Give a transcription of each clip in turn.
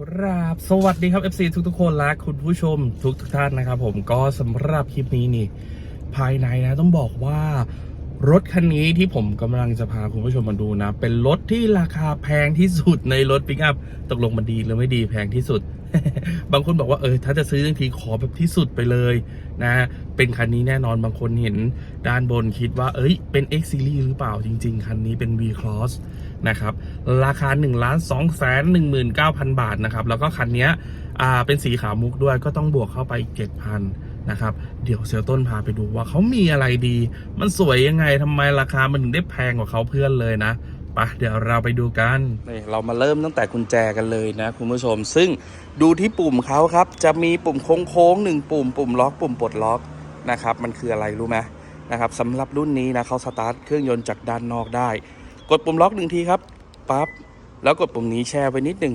ครับสวัสดีครับ FC ทุกทุกคนและคุณผู้ชมทุกทุกท่านนะครับผมก็สำหรับคลิปนี้นี่ ภายในนะต้องบอกว่ารถคันนี้ที่ผมกำลังจะพาคุณผู้ชมมาดูนะ เป็นรถที่ราคาแพงที่สุดในรถปิกอัพตกลงมันดีหรือไม่ดีแพงที่สุด บางคนบอกว่าเออถ้าจะซื้อทั้งทีขอแบบที่สุดไปเลยนะเป็นคันนี้แน่นอนบางคนเห็นด้านบนคิดว่า เอ้ยเป็น X Series หรือเปล่าจริง ๆ คันนี้เป็น V Cross นะครับราคา1นึ่งล้านสองแสนหนึ่งหมื่นเก้าพันบาทนะครับแล้วก็คันนี้อ่าเป็นสีขาวมุกด้วยก็ต้องบวกเข้าไปอีกเจ็ดพันนะครับเดี๋ยวเซลต้นพาไปดูว่าเขามีอะไรดี มันสวยยังไงทำไมราคามันถึงได้แพงกว่าเขาเพื่อนเลยนะไปะเดี๋ยวเราไปดูกันนี่เรามาเริ่มตั้งแต่กุญแจกันเลยนะคุณผู้ชม ซึ่งดูที่ปุ่มเขาครับ จะมีปุ่มโค้งๆหนึ่งปุ่มปุ่มล็อกปุ่มปลดล็อกนะครับ มันคืออะไรรู้ไหมนะครับสำหรับรุ่นนี้นะเขาสตาร์ทเครื่องยนต์จากด้านนอกได้ กดปุ่มล็อกหนึ่งทีครับปั๊บแล้วกดปุ่มนี้แช่ไว้นิดนึง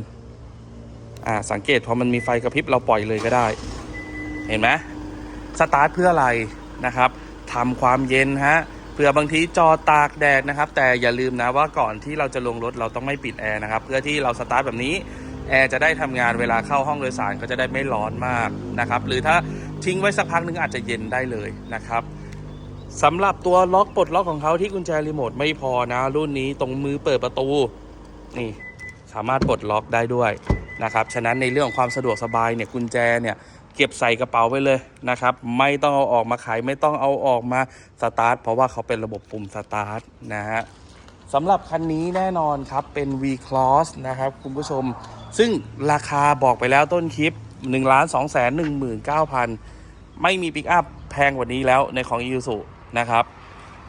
อ่าสังเกตพอมันมีไฟกระพริบเราปล่อยเลยก็ได้ เห็นไหมสตาร์ทเพื่ออะไรนะครับทำความเย็นฮะเผื่อบางทีจอตากแดดนะครับ แต่อย่าลืมนะว่าก่อนที่เราจะลงรถเราต้องไม่ปิดแอร์นะครับ เพื่อที่เราสตาร์ทแบบนี้แอร์จะได้ทำงานเวลาเข้าห้องโดยสารก็จะได้ไม่ร้อนมากนะครับ หรือถ้าทิ้งไว้สักพักหนึงอาจจะเย็นได้เลยนะครับ สำหรับตัวล็อกปลดล็อกของเขาที่กุญแจรีโมทไม่พอนะ รุ่นนี้ตรงมือเปิดประตู นี่สามารถปลดล็อกได้ด้วยนะครับ ฉะนั้นในเรื่องของความสะดวกสบายเนี่ยกุญแจเนี่ยเก็บใส่กระเป๋าไว้เลยนะครับ ไม่ต้องเอาออกมาขายไม่ต้องเอาออกมาสตาร์ทเพราะว่าเขาเป็นระบบปุ่มสตาร์ทนะฮะสำหรับคันนี้แน่นอนครับเป็น V Cross นะครับคุณผู้ชม ซึ่งราคาบอกไปแล้วต้นคลิป 1 2 1 9 0 0 0 ไม่มีปิกอัพแพงกว่านี้แล้วในของ i ู z u นะครับ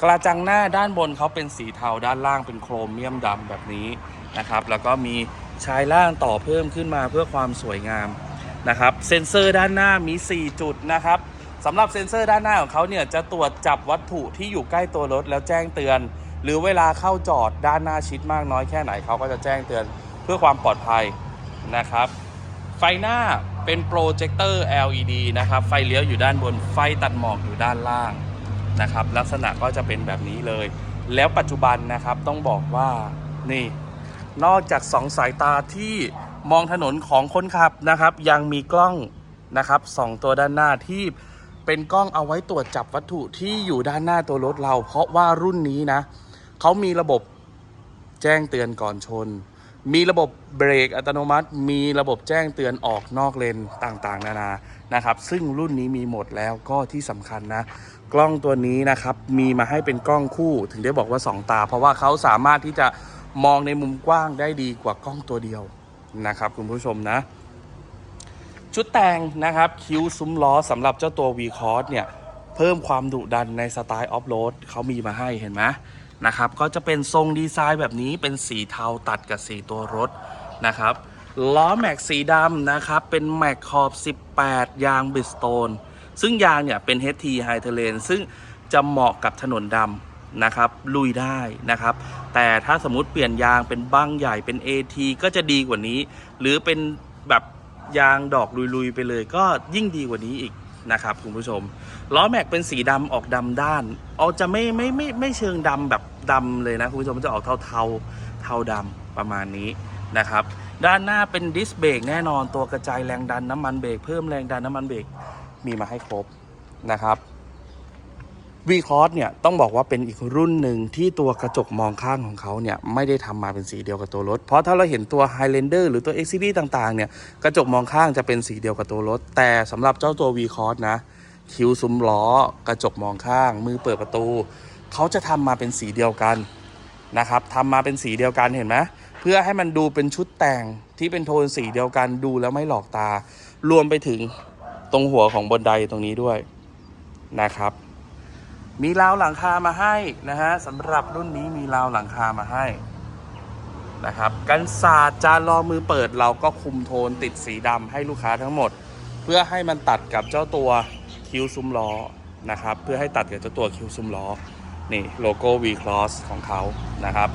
กระจังหน้าด้านบนเขาเป็นสีเทาด้านล่างเป็นโครเมียมดำแบบนี้นะครับ แล้วก็มีชายล่างต่อเพิ่มขึ้นมาเพื่อความสวยงามนะครับเซ็นเซอร์ด้านหน้ามี 4 จุดนะครับสำหรับเซ็นเซอร์ด้านหน้าของเขาเนี่ยจะตรวจจับวัตถุที่อยู่ใกล้ตัวรถแล้วแจ้งเตือน หรือเวลาเข้าจอดด้านหน้าชิดมากน้อยแค่ไหนเขาก็จะแจ้งเตือนเพื่อความปลอดภัยนะครับ ไฟหน้าเป็นโปรเจคเตอร์ LED นะครับ ไฟเลี้ยวอยู่ด้านบนไฟตัดหมอกอยู่ด้านล่าง นะครับ ลักษณะก็จะเป็นแบบนี้เลย แล้วปัจจุบันนะครับต้องบอกว่านี่ นอกจาก2สายตาที่มองถนนของคนขับนะครับ ยังมีกล้องนะครับสองตัวด้านหน้าที่เป็นกล้องเอาไว้ตรวจจับวัตถุที่อยู่ด้านหน้าตัวรถเรา เพราะว่ารุ่นนี้นะเขามีระบบแจ้งเตือนก่อนชน มีระบบเบรกอัตโนมัติ มีระบบแจ้งเตือนออกนอกเลนต่างๆ นานานะครับ ซึ่งรุ่นนี้มีหมดแล้วก็ที่สำคัญนะ กล้องตัวนี้นะครับ มีมาให้เป็นกล้องคู่ถึงได้บอกว่า 2 ตา เพราะว่าเขาสามารถที่จะมองในมุมกว้างได้ดีกว่ากล้องตัวเดียวนะครับ คุณผู้ชมนะ ชุดแต่งนะครับ คิ้วซุ้มล้อสำหรับเจ้าตัว V Cross เนี่ย เพิ่มความดุดันในสไตล์ออฟโรดเขามีมาให้เห็นไหม นะครับ ก็จะเป็นทรงดีไซน์แบบนี้เป็นสีเทาตัดกับสีตัวรถนะครับล้อแม็กสีดำนะครับ เป็นแม็กขอบ 18 ยางบิสโตน ซึ่งยางเนี่ยเป็น HT High Terrain ซึ่งจะเหมาะกับถนนดำนะครับ ลุยได้นะครับ แต่ถ้าสมมติเปลี่ยนยางเป็นบั้งใหญ่เป็น AT ก็จะดีกว่านี้ หรือเป็นแบบยางดอกลุยๆไปเลยก็ยิ่งดีกว่านี้อีกนะครับคุณผู้ชมล้อแม็กเป็นสีดำออกดำด้านออกจะไม่ไม่ไม่ไม่เชิงดำแบบ ดำเลยนะคุณผู้ชมมันจะออกเทาเทาเทาดำประมาณนี้นะครับ ด้านหน้าเป็นดิสเบรกแน่นอนตัวกระจายแรงดันน้ำมันเบรกเพิ่มแรงดันน้ำมันเบรกมีมาให้ครบนะครับ V Cross เนี่ยต้องบอกว่าเป็นอีกรุ่นหนึ่งที่ตัวกระจกมองข้างของเขาเนี่ยไม่ได้ทำมาเป็นสีเดียวกับตัวรถ เพราะถ้าเราเห็นตัว Highlander หรือตัว X Series ต่างๆเนี่ยกระจกมองข้างจะเป็นสีเดียวกับตัวรถ แต่สำหรับเจ้าตัว V Cross นะคิ้วซุ้มล้อกระจกมองข้าง มือเปิดประตู เขาจะทำมาเป็นสีเดียวกันนะครับทำมาเป็นสีเดียวกันเห็นไหมเพื่อให้มันดูเป็นชุดแต่งที่เป็นโทนสีเดียวกันดูแล้วไม่หลอกตา รวมไปถึงตรงหัวของบนไดตรงนี้ด้วยนะครับ มีราวหลังคามาให้นะฮะสำหรับรุ่นนี้มีราวหลังคามาให้นะครับกันศาสตร์จานรอมือเปิดเราก็คุมโทนติดสีดำให้ลูกค้าทั้งหมด เพื่อให้มันตัดกับเจ้าตัวคิ้วซุ้มล้อนะครับ เพื่อให้ตัดกับเจ้าตัวคิ้วซุ้มล้อ นี่โลโก้ V Cross ของเขานะครับ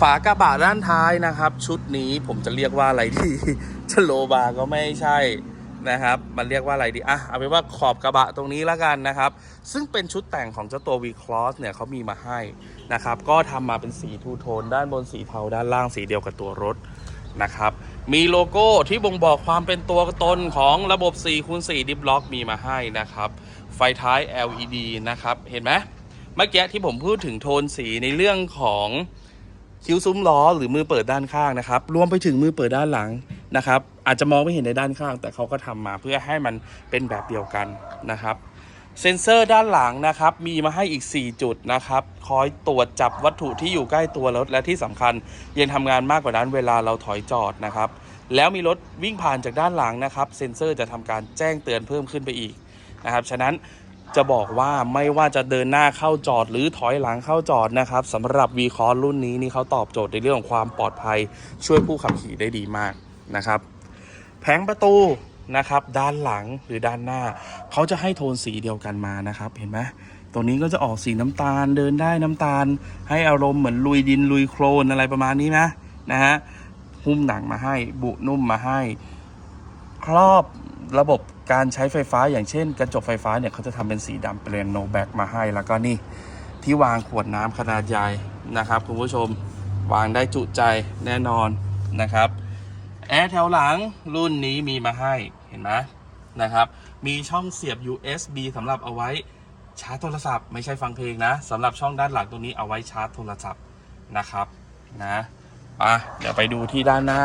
ฝากระบะด้านท้ายนะครับ ชุดนี้ผมจะเรียกว่าอะไรดีชโลบาก็ไม่ใช่นะครับ มันเรียกว่าอะไรดี อะ เอาเป็นว่าขอบกระบะตรงนี้แล้วกันนะครับ ซึ่งเป็นชุดแต่งของเจ้าตัว V Cross เนี่ยเขามีมาให้นะครับ ก็ทำมาเป็นสีทูโทนด้านบนสีเทาด้านล่างสีเดียวกับตัวรถ นะครับ มีโลโก้ที่บ่งบอกความเป็นตัวตนของระบบ4คูณ4ดิฟล็อกมีมาให้นะครับ ไฟท้าย LED นะครับ เห็นไหมเมื่อกี้ที่ผมพูดถึงโทนสีในเรื่องของคิ้วซุ้มล้อหรือมือเปิดด้านข้างนะครับ รวมไปถึงมือเปิดด้านหลังนะครับ อาจจะมองไม่เห็นในด้านข้าง แต่เขาก็ทำมาเพื่อให้มันเป็นแบบเดียวกันนะครับ เซ็นเซอร์ด้านหลังนะครับ มีมาให้อีก 4 จุดนะครับ คอยตรวจจับวัตถุที่อยู่ใกล้ตัวรถ และที่สำคัญยังทำงานมากกว่านั้นเวลาเราถอยจอดนะครับ แล้วมีรถวิ่งผ่านจากด้านหลังนะครับ เซ็นเซอร์จะทำการแจ้งเตือนเพิ่มขึ้นไปอีกนะครับ ฉะนั้นจะบอกว่าไม่ว่าจะเดินหน้าเข้าจอดหรือถอยหลังเข้าจอดนะครับสำหรับ v ีคอรุ่นนี้นี่เขาตอบโจทย์ในเรื่องของความปลอดภัย ช่วยผู้ขับขี่ได้ดีมากนะครับ แผงประตู นะครับ ด้านหลังหรือด้านหน้า เขาจะให้โทนสีเดียวกันมานะครับ เห็นไหมตรงนี้ก็จะออกสีน้ำตาลเดินได้น้ำตาล ให้อารมณ์เหมือนลุยดินลุยโคลนอะไรประมาณนี้นะนะฮะหุ้มหนังมาให้บุนุ่มมาให้ ครอบระบบการใช้ไฟฟ้าอย่างเช่น กระจกไฟฟ้าเนี่ยเขาจะทำเป็นสีดำเปลี่ยนโนแบ็กมาให้ แล้วก็นี่ที่วางขวดน้ำขนาดใหญ่นะครับคุณผู้ชมวางได้จุใจแน่นอนนะครับ แอร์แถวหลังรุ่นนี้มีมาให้เห็นไหมนะครับ มีช่องเสียบ USB สำหรับเอาไว้ชาร์จโทรศัพท์ไม่ใช่ฟังเพลงนะสำหรับช่องด้านหลังตรงนี้เอาไว้ชาร์จโทรศัพท์นะครับนะอะเดี๋ยวไปดูที่ด้านหน้า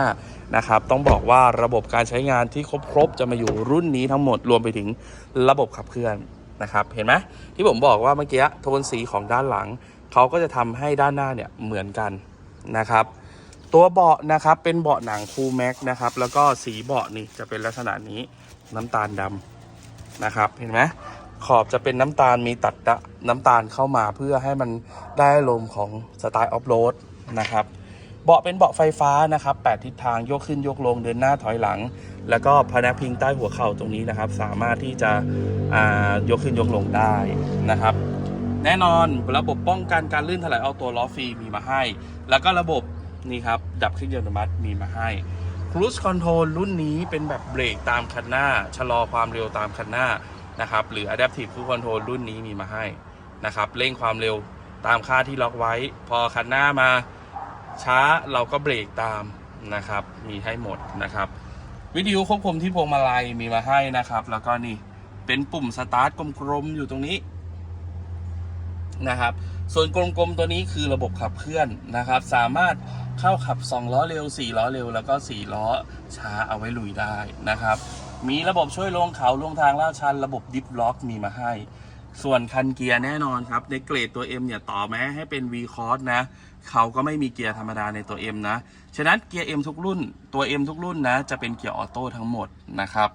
นะครับ ต้องบอกว่าระบบการใช้งานที่ครบๆจะมาอยู่รุ่นนี้ทั้งหมดรวมไปถึงระบบขับเคลื่อนนะครับ เห็นไหมที่ผมบอกว่าเมื่อกี้โทนสีของด้านหลังเขาก็จะทำให้ด้านหน้าเนี่ยเหมือนกันนะครับ ตัวเบาะนะครับเป็นเบาะหนังคูแม็กนะครับ แล้วก็สีเบาะนี่จะเป็นลักษณะนี้น้ำตาลดำนะครับ เห็นไหมขอบจะเป็นน้ำตาลมีตัดน้ำตาลเข้ามาเพื่อให้มันได้อารมของสไตล์ออฟโรดนะครับเบาะเป็นเบาะไฟฟ้านะครับ 8 ทิศทางยกขึ้นยกลงเดินหน้าถอยหลัง แล้วก็พนักพิงใต้หัวเข่าตรงนี้นะครับ สามารถที่จะอ่ายกขึ้นยกลงได้นะครับ แน่นอนระบบป้องกันการลื่นถลายเอาตัวล้อฟรีมีมาให้ แล้วก็ระบบ นี่ครับ ดับเครื่องยนต์อัตโนมัติมีมาให้ Cruise Control รุ่นนี้เป็นแบบเบรกตามคันหน้า ชะลอความเร็วตามคันหน้านะครับหรือ Adaptive Cruise Control รุ่นนี้มีมาให้นะครับเร่งความเร็วตามค่าที่ล็อกไว้ พอคันหน้ามาช้าเราก็เบรกตามนะครับมีให้หมดนะครับ วิทยุควบคุมที่พวงมาลัยมีมาให้นะครับ แล้วก็นี่เป็นปุ่มสตาร์ทกลมๆอยู่ตรงนี้นะครับ ส่วนกลมๆตัวนี้คือระบบขับเคลื่อนนะครับ สามารถเข้าขับ 2 ล้อเร็ว 4 ล้อเร็ว แล้วก็ 4 ล้อช้าเอาไว้ลุยได้นะครับ มีระบบช่วยลงเขาลงทางลาดชัน ระบบดิฟล็อกมีมาให้ ส่วนคันเกียร์แน่นอนครับ ในเกรดตัว M เนี่ยต่อแม้ให้เป็น V c o s นะ เขาก็ไม่มีเกียร์ธรรมดาในตัว M นะ ฉะนั้นเกียร์ M ทุกรุ่นตัว M ทุกรุ่นนะ จะเป็นเกียร์ออโต้ทั้งหมดนะครับ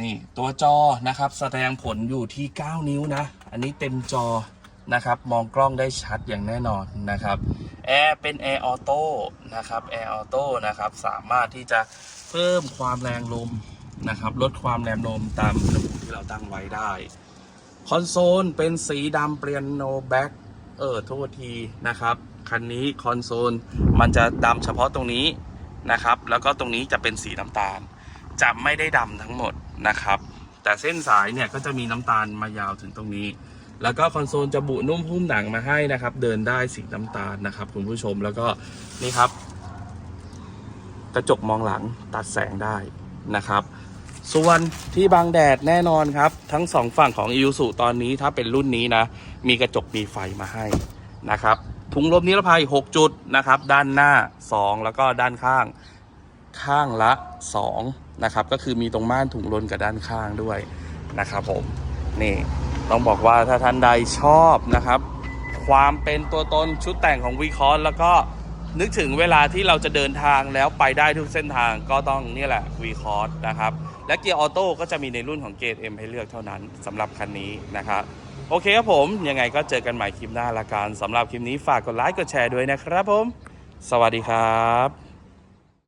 นี่ตัวจอนะครับ แสดงผลอยู่ที่ 9 นิ้วนะ อันนี้เต็มจอนะครับ มองกล้องได้ชัดอย่างแน่นอนนะครับแอร์เป็นแอร์ออโต้นะครับแอร์ออโต้นะครับ สามารถที่จะเพิ่มความแรงลมนะครับ ลดความแรงลมตามระบบที่เราตั้งไว้ได้ คอนโซลเป็นสีดำเปลี่ยนโนแบ็กเออโทษทีนะครับ คันนี้คอนโซลมันจะดำเฉพาะตรงนี้นะครับ แล้วก็ตรงนี้จะเป็นสีน้ำตาลจะไม่ได้ดำทั้งหมดนะครับ แต่เส้นสายเนี่ยก็จะมีน้ำตาลมายาวถึงตรงนี้ แล้วก็คอนโซลจะบุนุ่มหุ้มหนังมาให้นะครับ เดินได้สีน้ำตาลนะครับ คุณผู้ชมแล้วก็นี่ครับ กระจกมองหลังตัดแสงได้นะครับ ส่วนที่บังแดดแน่นอนครับ ทั้งสองฝั่งของ i ิ s u ตอนนี้ถ้าเป็นรุ่นนี้นะ มีกระจกมีไฟมาให้นะครับถุงลมนิรภัย 6 จุดนะครับ ด้านหน้า 2 แล้วก็ด้านข้างข้างละ 2 นะครับ ก็คือมีตรงม่านถุงลมกับด้านข้างด้วยนะครับผมนี่ต้องบอกว่าถ้าท่านใดชอบนะครับ ความเป็นตัวตนชุดแต่งของวีคอนแล้วก็นึกถึงเวลาที่เราจะเดินทางแล้วไปได้ทุกเส้นทางก็ต้องนี่แหละวีคอร์นะครับ และเกียร์ออโต้ก็จะมีในรุ่นของเกรด M ให้เลือกเท่านั้นสำหรับคันนี้นะครับ โอเคครับผม ยังไงก็เจอกันใหม่คลิปหน้าละกันสำหรับคลิปนี้ฝากกดไลค์กดแชร์ด้วยนะครับผม สวัสดีครับ